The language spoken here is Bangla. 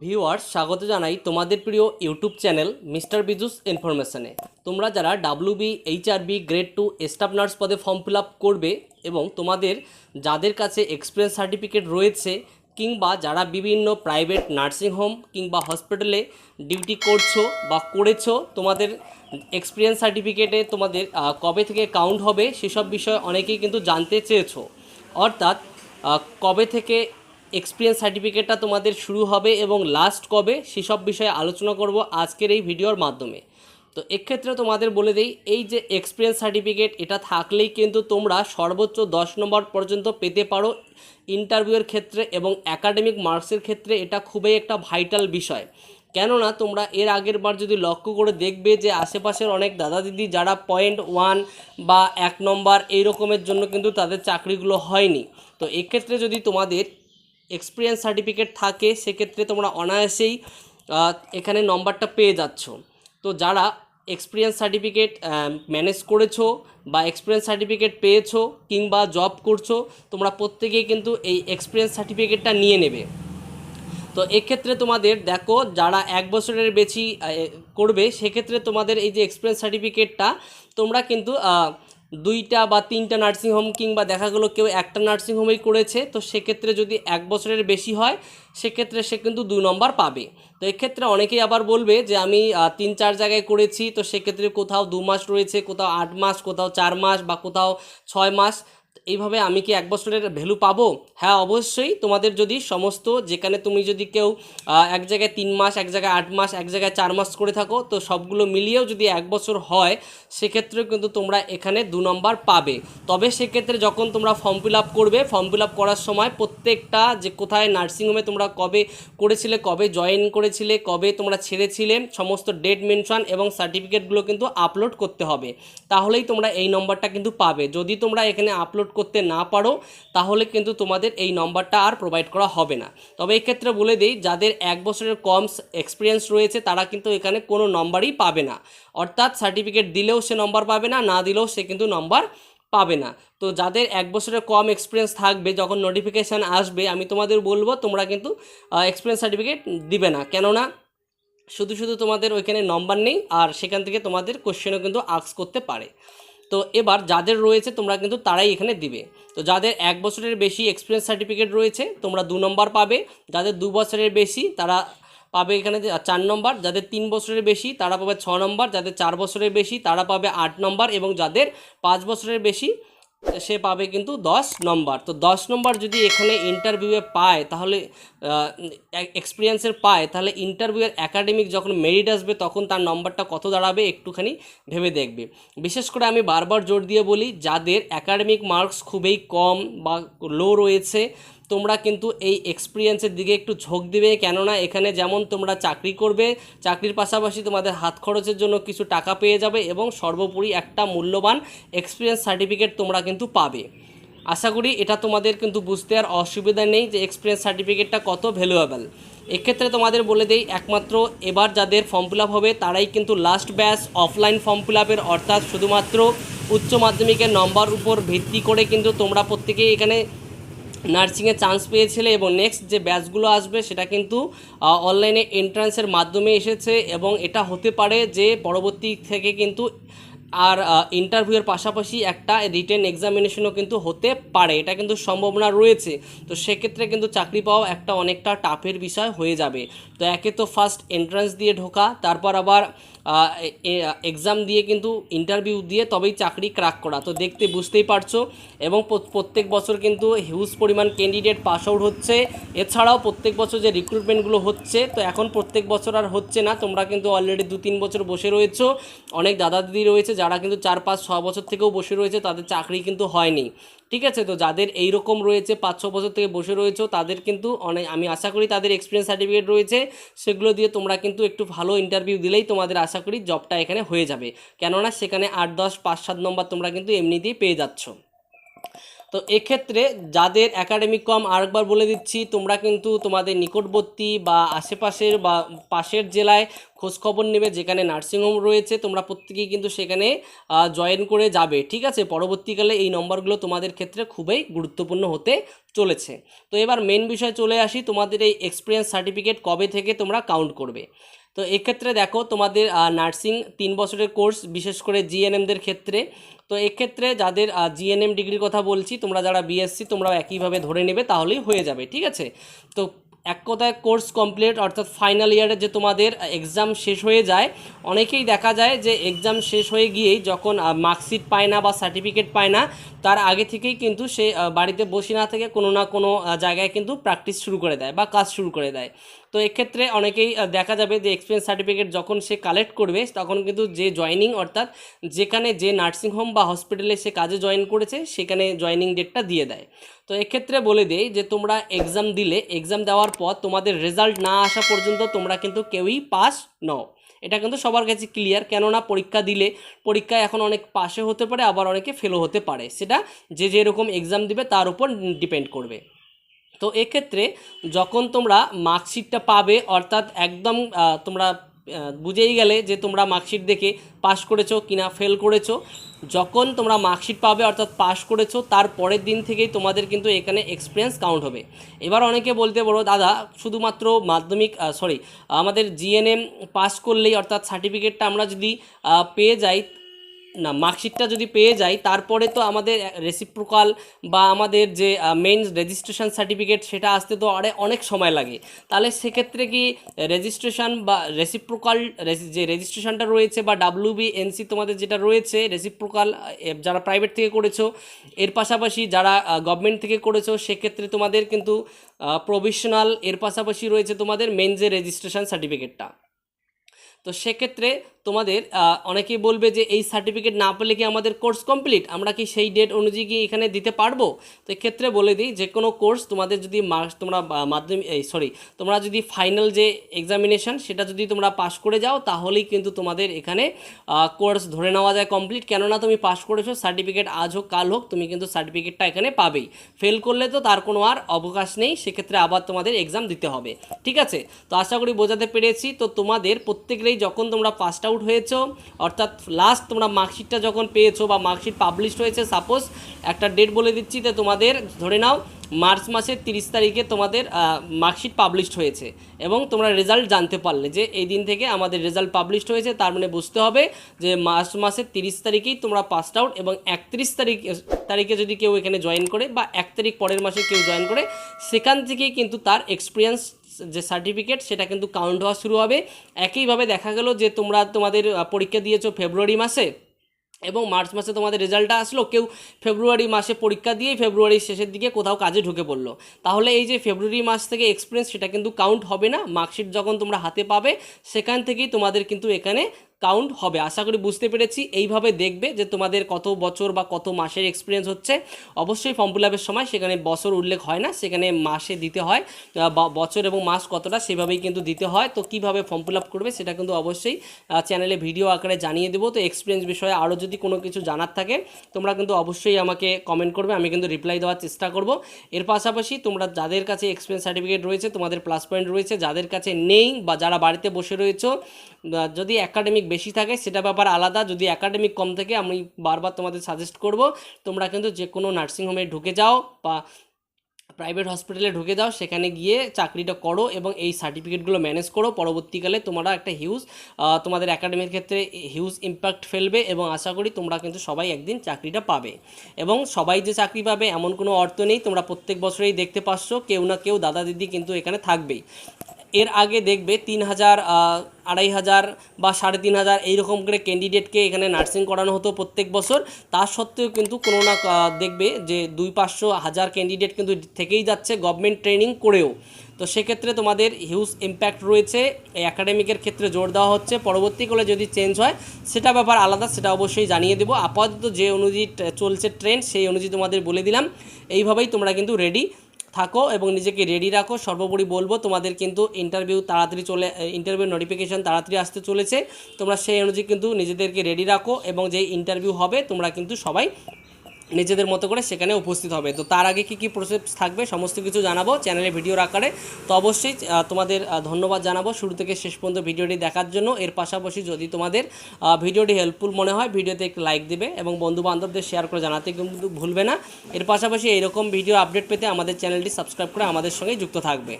ভিউয়ার্স, স্বাগত জানাই তোমাদের প্রিয় ইউটিউব চ্যানেল মিস্টার বিজুস ইনফরমেশনে। তোমরা যারা W B HRB grade two, staff nurse পদে ফর্ম ফিল করবে এবং তোমাদের যাদের কাছে এক্সপিরিয়েন্স সার্টিফিকেট রয়েছে কিংবা যারা বিভিন্ন প্রাইভেট নার্সিং হোম কিংবা হসপিটালে ডিউটি করছ বা করেছ, তোমাদের এক্সপিরিয়েন্স সার্টিফিকেটে তোমাদের কবে থেকে কাউন্ট হবে সেসব বিষয়ে অনেকেই কিন্তু জানতে চেয়েছো। অর্থাৎ কবে থেকে এক্সপিরিয়েন্স সার্টিফিকেটটা তোমাদের শুরু হবে এবং লাস্ট কবে, সেসব বিষয়ে আলোচনা করব আজকের এই ভিডিওর মাধ্যমে। তো এক্ষেত্রে তোমাদের বলে দেই, এই যে এক্সপিরিয়েন্স সার্টিফিকেট এটা থাকলেই কিন্তু তোমরা সর্বোচ্চ দশ নম্বর পর্যন্ত পেতে পারো ইন্টারভিউয়ের ক্ষেত্রে এবং একাডেমিক মার্কসের ক্ষেত্রে এটা খুবই একটা ভাইটাল বিষয়। কেননা তোমরা এর আগের বার যদি লক্ষ্য করে দেখবে যে আশেপাশের অনেক দাদা দিদি যারা পয়েন্ট ওয়ান বা এক নম্বর এই রকমের জন্য কিন্তু তাদের চাকরিগুলো হয়নি। তো এক্ষেত্রে যদি তোমাদের এক্সপিরিয়েন্স সার্টিফিকেট থাকে, সেক্ষেত্রে তোমরা অনায়াসেই এখানে নম্বরটা পেয়ে যাচ্ছ। তো যারা এক্সপিরিয়েন্স সার্টিফিকেট ম্যানেজ করেছ বা এক্সপিরিয়েন্স সার্টিফিকেট পেয়েছ কিংবা জব করছ, তোমরা প্রত্যেকেই কিন্তু এই এক্সপিরিয়েন্স সার্টিফিকেটটা নিয়ে নেবে। তো এক্ষেত্রে তোমাদের, দেখো, যারা এক বছরের বেশি করবে, সেক্ষেত্রে তোমাদের এই যে এক্সপিরিয়েন্স সার্টিফিকেটটা তোমরা কিন্তু দুইটা বা তিনটা নার্সিংহোম কিংবা দেখা গেলো কেউ একটা নার্সিংহোমেই করেছে, তো সেক্ষেত্রে যদি এক বছরের বেশি হয়, সেক্ষেত্রে সে কিন্তু দুই নম্বর পাবে। তো এক্ষেত্রে অনেকেই আবার বলবে যে, আমি তিন চার জায়গায় করেছি, তো সেক্ষেত্রে কোথাও দু মাস রয়েছে, কোথাও আট মাস, কোথাও চার মাস বা কোথাও ছয় মাস। এইভাবে আমি কি এক বছরের ভ্যালু পাবো? হ্যাঁ অবশ্যই। তোমাদের যদি সমস্ত, যেখানে তুমি যদি কেউ এক জায়গায় তিন মাস, এক জায়গায় আট মাস, এক জায়গায় চার মাস করে থাকো, তো সবগুলো মিলিয়েও যদি এক বছর হয়, সেক্ষেত্রেও কিন্তু তোমরা এখানে দু নম্বর পাবে। তবে সেক্ষেত্রে যখন তোমরা ফর্ম ফিল আপ করবে, ফর্ম ফিল আপ করার সময় প্রত্যেকটা, যে কোথায় নার্সিংহোমে তোমরা কবে করেছিলে, কবে জয়েন করেছিলে, কবে তোমরা ছেড়েছিলে, সমস্ত ডেট মেনশন এবং সার্টিফিকেটগুলো কিন্তু আপলোড করতে হবে। তাহলেই তোমরা এই নম্বরটা কিন্তু পাবে। যদি তোমরা এখানে আপলোড করতে না পারো, তাহলে কিন্তু তোমাদের এই নম্বরটা আর প্রোভাইড করা হবে না। তবে এক্ষেত্রে বলে দিই, যাদের এক বছরের কম এক্সপিরিয়েন্স রয়েছে, তারা কিন্তু এখানে কোনো নম্বরই পাবে না। অর্থাৎ সার্টিফিকেট দিলেও সে নম্বর পাবে না না দিলেও সে কিন্তু নম্বর পাবে না। তো যাদের এক বছরের কম এক্সপিরিয়েন্স থাকবে, যখন নোটিফিকেশান আসবে, আমি তোমাদের বলব, তোমরা কিন্তু এক্সপিরিয়েন্স সার্টিফিকেট দিবে না। কেননা, শুধু শুধু তোমাদের ওইখানে নম্বর নেই, আর সেখান থেকে তোমাদের কোশ্চেনও কিন্তু আক্স করতে পারে। তো এবার যাদের রয়েছে, তোমরা কিন্তু তারাই এখানে দিবে। তো যাদের এক বছরের বেশি এক্সপিরিয়েন্স সার্টিফিকেট রয়েছে, তোমরা দু নম্বর পাবে। যাদের দু বছরের বেশি, তারা পাবে এখানে চার নম্বর। যাদের তিন বছরের বেশি, তারা পাবে ছ নম্বর। যাদের চার বছরের বেশি, তারা পাবে আট নম্বর। এবং যাদের পাঁচ বছরের বেশি সে পাবে কিন্তু দশ নম্বর। তো দশ নম্বর যদি এখানে ইন্টারভিউয়ে পায়, তাহলে এক্সপিরিয়েন্সের পায়, তাহলে ইন্টারভিউয়ের অ্যাকাডেমিক যখন মেরিট আসবে, তখন তার নম্বরটা কত দাঁড়াবে একটুখানি ভেবে দেখবে। বিশেষ করে আমি বারবার জোর দিয়ে বলি, যাদের অ্যাকাডেমিক মার্কস খুবই কম বা লো রয়েছে তোমরা কিন্তু এই এক্সপিরিয়েন্সের দিকে একটু ঝোঁক দিবে, কেননা এখানে যেমন তোমরা চাকরি করবে, চাকরির পাশাপাশি তোমাদের হাত খরচের জন্য কিছু টাকা পেয়ে যাবে এবং সর্বোপরি একটা মূল্যবান এক্সপিরিয়েন্স সার্টিফিকেট তোমরা কিন্তু পাবে। আশা করি এটা তোমাদের কিন্তু বুঝতে আর অসুবিধা নেই যে এক্সপিরিয়েন্স সার্টিফিকেটটা কত ভ্যালুয়েবল এক্ষেত্রে তোমাদের বলে দেই, একমাত্র এবার যাদের ফর্ম ফিল হবে, তারাই কিন্তু last batch offline form fill আপের অর্থাৎ শুধুমাত্র উচ্চ মাধ্যমিকের নম্বর উপর ভিত্তি করে কিন্তু তোমরা প্রত্যেকেই এখানে নার্সিংয়ে চান্স পেয়েছিলে এবং নেক্সট যে ব্যাচগুলো আসবে সেটা কিন্তু অনলাইনে এন্ট্রান্সের মাধ্যমে এসেছে এবং এটা হতে পারে যে পরবর্তী থেকে কিন্তু আর ইন্টারভিউয়ের পাশাপাশি একটা রিটেন এক্সামিনেশনও কিন্তু হতে পারে। এটা কিন্তু সম্ভাবনা রয়েছে। তো সেক্ষেত্রে কিন্তু চাকরি পাওয়া একটা অনেকটা টাফের বিষয় হয়ে যাবে। তো একে তো ফার্স্ট এন্ট্রান্স দিয়ে ঢোকা, তারপর আবার এক্সাম দিয়ে কিন্তু ইন্টারভিউ দিয়ে তবেই চাকরি ক্রাক করা। তো দেখতে বুঝতেই পারছ। এবং প্রত্যেক বছর কিন্তু হিউজ পরিমাণ ক্যান্ডিডেট পাস আউট হচ্ছে। এছাড়াও প্রত্যেক বছর যে রিক্রুটমেন্টগুলো হচ্ছে, তো এখন প্রত্যেক বছর আর হচ্ছে না। তোমরা কিন্তু অলরেডি দু তিন বছর বসে রয়েছো। অনেক দাদা দিদি রয়েছে যারা কিন্তু চার, পাঁচ, ছ বছর থেকেও বসে রয়েছে, তাদের চাকরি কিন্তু হয়নি। ঠিক আছে? তো যাদের এই রকম রয়েছে, পাঁচ, ছ বছর থেকে বসে রয়েছে, তাদের কিন্তু অনেক, আমি আশা করি তাদের এক্সপিরিয়েন্স সার্টিফিকেট রয়েছে। সেগুলো দিয়ে তোমরা কিন্তু একটু ভালো ইন্টারভিউ দিলেই তোমাদের আশা করি জবটা এখানে হয়ে যাবে। কেননা সেখানে আট, দশ, পাঁচ, সাত নম্বর তোমরা কিন্তু এমনিতেই পেয়ে যাচ্ছ। তো এক্ষেত্রে যাদের একাডেমিক কম, আরেকবার বলে দিচ্ছি, তোমরা কিন্তু তোমাদের নিকটবর্তী বা আশেপাশের বা পাশের জেলায় খোঁজখবর নেবে, যেখানে নার্সিংহোম রয়েছে, তোমরা প্রত্যেকেই কিন্তু সেখানে জয়েন করে যাবে, ঠিক আছে? পরবর্তীকালে এই নম্বরগুলো তোমাদের ক্ষেত্রে খুবই গুরুত্বপূর্ণ হতে চলেছে। তো এবার মেন বিষয় চলে আসি, তোমাদের এই এক্সপিরিয়েন্স সার্টিফিকেট কবে থেকে তোমরা কাউন্ট করবে? তো এক্ষেত্রে দেখো তোমাদের নার্সিং তিন বছরের কোর্স বিশেষ করে জিএনএমদের ক্ষেত্রে। তো এক্ষেত্রে যাদের জিএনএম ডিগ্রির কথা বলছি, তোমরা যারা বিএসসি তোমরাও একইভাবে ধরে নেবে, তাহলেই হয়ে যাবে, ঠিক আছে? তো এক কথায় কোর্স কমপ্লিট অর্থাৎ ফাইনাল ইয়ারে যে তোমাদের এক্সাম শেষ হয়ে যায়, অনেকেই দেখা যায় যে এক্সাম শেষ হয়ে গিয়েই যখন মার্কশিট পায় না বা সার্টিফিকেট পায় না, তার আগে থেকেই কিন্তু সে বাড়িতে বসে না থেকে কোনো না কোনো জায়গায় কিন্তু প্র্যাকটিস শুরু করে দেয় বা কাজ শুরু করে দেয়। তো এক্ষেত্রে অনেকেই দেখা যাবে যে এক্সপিরিয়েন্স সার্টিফিকেট যখন সে কালেক্ট করবে, তখন কিন্তু যে জয়নিং অর্থাৎ যেখানে যে নার্সিংহোম বা হসপিটালে সে কাজে জয়েন করেছে, সেখানে জয়নিং ডেটটা দিয়ে দেয়। তো এক্ষেত্রে বলে দেই যে তোমরা এক্সাম দিলে এক্সাম দেওয়ার পর তোমাদের রেজাল্ট না আসা পর্যন্ত তোমরা কিন্তু কেউই পাস নও। এটা কিন্তু সবার কাছে ক্লিয়ার কেননা পরীক্ষা দিলে পরীক্ষায় এখন অনেক পাশে হতে পারে, আবার অনেকে ফেলও হতে পারে। সেটা যে যেরকম এক্সাম দিবে, তার উপর ডিপেন্ড করবে। তো এক্ষেত্রে যখন তোমরা মার্কশিটটা পাবে, অর্থাৎ একদম তোমরা বুঝেই গেলে যে তোমরা মার্কশিট দেখে পাস করেছ কিনা ফেল করেছ। যখন তোমরা মার্কশিট পাবে, অর্থাৎ পাস করেছ, তার পরের দিন থেকেই তোমাদের কিন্তু এখানে এক্সপিরিয়েন্স কাউন্ট হবে। এবার অনেকে বলতে পারো, দাদা, শুধুমাত্র মাধ্যমিক সরি আমাদের জিএনএম পাস করলেই, অর্থাৎ সার্টিফিকেটটা আমরা যদি পেয়ে যাই না, মার্কশিটটা যদি পেয়ে যাই, তারপরে তো আমাদের রেসিপ্রোকাল বা আমাদের যে মেন রেজিস্ট্রেশন সার্টিফিকেট সেটা আসতে তো আরে অনেক সময় লাগে। তাহলে সেক্ষেত্রে কি রেজিস্ট্রেশন বা রেসিপ্রোকাল যে রেজিস্ট্রেশনটা রয়েছে বা ডাব্লিউবি এনসি তোমাদের যেটা রয়েছে রেসিপ্রোকাল যারা প্রাইভেট থেকে করেছ, এর পাশাপাশি যারা গভর্নমেন্ট থেকে করেছ, সেক্ষেত্রে তোমাদের কিন্তু প্রভিশনাল এর পাশাপাশি রয়েছে তোমাদের মেন যে রেজিস্ট্রেশন সার্টিফিকেটটা তো সেক্ষেত্রে তোমাদের অনেকেই বলবে যে এই সার্টিফিকেট না পেলে কি আমাদের কোর্স কমপ্লিট আমরা কি সেই ডেট অনুযায়ী কি এখানে দিতে পারব? তো এক্ষেত্রে বলে দিই, যে কোনো কোর্স তোমাদের যদি মার্কস তোমরা মাধ্যমিক এই সরি তোমরা যদি ফাইনাল যে এক্সামিনেশন সেটা যদি তোমরা পাস করে যাও, তাহলেই কিন্তু তোমাদের এখানে কোর্স ধরে নেওয়া যায় কমপ্লিট কেননা তুমি পাস করেছ সার্টিফিকেট আজ হোক, কাল হোক, তুমি কিন্তু সার্টিফিকেটটা এখানে পাবেই। ফেল করলে তো তার কোনো আর অবকাশ নেই, সেক্ষেত্রে আবার তোমাদের এক্সাম দিতে হবে। ঠিক আছে? তো আশা করি বোঝাতে পেরেছি। তো তোমাদের প্রত্যেকেরই যখন তোমরা পাস আউট হয়েছো, অর্থাৎ লাস্ট তোমরা মার্কশিটটা যখন পেয়েছ বা মার্কশিট পাবলিশ হয়েছে সাপোজ একটা ডেট বলে দিচ্ছি যে তোমাদের, ধরে নাও, মার্চ মাসের তিরিশ তারিখে তোমাদের মার্কশিট পাবলিশড হয়েছে। এবং তোমরা রেজাল্ট জানতে পারলে যে এই দিন থেকে আমাদের রেজাল্ট পাবলিশড হয়েছে, তার মানে বুঝতে হবে যে মার্চ মাসের তিরিশ তারিখেই তোমরা পাস আউট এবং একত্রিশ তারিখ, তারিখে যদি কেউ এখানে জয়েন করে বা এক তারিখ পরের মাসে কেউ জয়েন করে, সেখান থেকেই কিন্তু তার এক্সপিরিয়েন্স যে সার্টিফিকেট সেটা কিন্তু কাউন্ট হওয়া শুরু হবে। একইভাবে দেখা গেল যে তোমরা তোমাদের পরীক্ষা দিয়েছ ফেব্রুয়ারি মাসে এবং মার্চ মাসে তোমাদের রেজাল্টটা আসলো, কেউ ফেব্রুয়ারি মাসে পরীক্ষা দিয়েই ফেব্রুয়ারির শেষের দিকে কোথাও কাজে ঢুকে পড়ল। তাহলে এই যে ফেব্রুয়ারি মাস থেকে এক্সপিরিয়েন্স সেটা কিন্তু কাউন্ট হবে না। মার্কশিট যখন তোমরা হাতে পাবে, সেখান থেকেই তোমাদের কিন্তু এখানে কাউন্ট হবে। আশা করি বুঝতে পেরেছি। এইভাবে দেখবে যে তোমাদের কত বছর বা কত মাসের এক্সপিরিয়েন্স হচ্ছে। অবশ্যই ফর্ম ফিল আপের সময় সেখানে বছর উল্লেখ হয় না, সেখানে মাসে দিতে হয়। বছর এবং মাস কতটা সেভাবেই কিন্তু দিতে হয়। তো কীভাবে ফর্ম ফিল আপ করবে সেটা কিন্তু অবশ্যই চ্যানেলে ভিডিও আকারে জানিয়ে দেবো। তো এক্সপিরিয়েন্স বিষয়ে আরও যদি কোনো কিছু জানার থাকে, তোমরা কিন্তু অবশ্যই আমাকে কমেন্ট করবে। আমি কিন্তু রিপ্লাই দেওয়ার চেষ্টা করব। এর পাশাপাশি তোমরা যাদের কাছে এক্সপিরিয়েন্স সার্টিফিকেট রয়েছে, তোমাদের প্লাস পয়েন্ট রয়েছে। যাদের কাছে নেই বা যারা বাড়িতে বসে রয়েছো যদি একাডেমিক বেশি থাকে, সেটা ব্যাপার আলাদা। যদি একাডেমিক কম থাকে, আমি বারবার তোমাদের সাজেস্ট করব, তোমরা কিন্তু যে কোনো নার্সিংহোমে ঢুকে যাও বা প্রাইভেট হসপিটালে ঢুকে যাও, সেখানে গিয়ে চাকরিটা করো এবং এই সার্টিফিকেটগুলো ম্যানেজ করো। পরবর্তীকালে তোমরা একটা হিউজ তোমাদের একাডেমির ক্ষেত্রে হিউজ ইম্প্যাক্ট ফেলবে এবং আশা করি তোমরা কিন্তু সবাই একদিন চাকরিটা পাবে। এবং সবাই যে চাকরি পাবে, এমন কোনো অর্থ নেই, তোমরা প্রত্যেক বছরেই দেখতে পাচ্ছ, কেউ না কেউ দাদা দিদি কিন্তু এখানে থাকবেই। এর আগে দেখবে তিন হাজার আড়াই হাজার বা সাড়ে তিন হাজার এইরকম করে ক্যান্ডিডেটকে এখানে নার্সিং করানো হতো প্রত্যেক বছর। তা সত্ত্বেও কিন্তু কোনো না দেখবে যে দুই পাঁচশো হাজার ক্যান্ডিডেট কিন্তু থেকেই যাচ্ছে গভর্নমেন্ট ট্রেনিং করেও। তো সেক্ষেত্রে তোমাদের হিউজ ইম্প্যাক্ট রয়েছে। এই অ্যাকাডেমিকের ক্ষেত্রে জোর দেওয়া হচ্ছে। পরবর্তীকালে যদি চেঞ্জ হয়, সেটা ব্যাপার আলাদা, সেটা অবশ্যই জানিয়ে দেবো। আপাতত যে অনুযায়ী চলছে ট্রেন্ড সেই অনুযায়ী তোমাদের বলে দিলাম। এইভাবেই তোমরা কিন্তু রেডি থাকো এবং নিজেকে রেডি রাখো। সর্বোপরি বলব, তোমাদের কিন্তু ইন্টারভিউ তাড়াতাড়ি চলে ইন্টারভিউ নোটিফিকেশান তাড়াতাড়ি আসতে চলেছে। তোমরা সেই অনুযায়ী কিন্তু নিজেদেরকে রেডি রাখো এবং যেই ইন্টারভিউ হবে, তোমরা কিন্তু সবাই নিজেদের মতো করে সেখানে উপস্থিত হবে। তো তার আগে কি কি প্রসেস থাকবে সমস্ত কিছু জানাব চ্যানেলে ভিডিওর আকারে। তো অবশ্যই তোমাদের ধন্যবাদ জানাব শুরু থেকে শেষ পর্যন্ত ভিডিওটি দেখার জন্য। এর পাশাপাশি যদি তোমাদের ভিডিওটি হেল্পফুল মনে হয়, ভিডিওতে একটু লাইক দেবে এবং বন্ধু বান্ধবদের শেয়ার করে জানাতে কিন্তু ভুলবে না। এর পাশাপাশি এরকম ভিডিও আপডেট পেতে আমাদের চ্যানেলটি সাবস্ক্রাইব করে আমাদের সঙ্গে যুক্ত থাকবে।